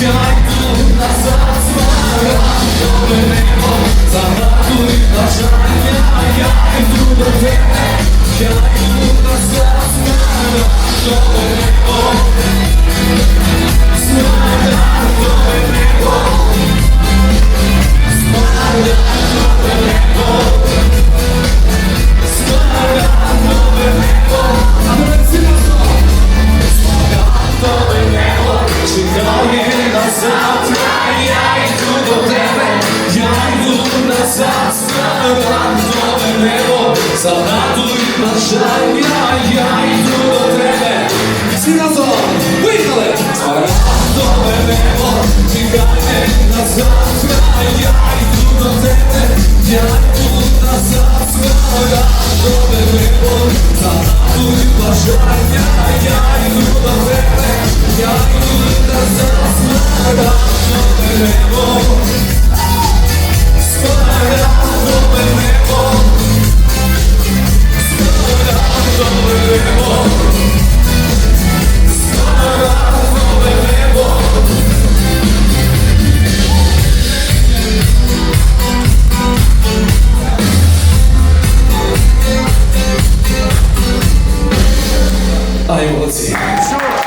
я йду назад, смарагдове небо, ранзове загадуй бажання, я йду до тебе. Всі разом виїхали! Ранзове небо, на завтра, я йду до тебе, я йду на завтра, ранзове небо, загадуй бажання, я йду до тебе, я йду на завтра. I was here.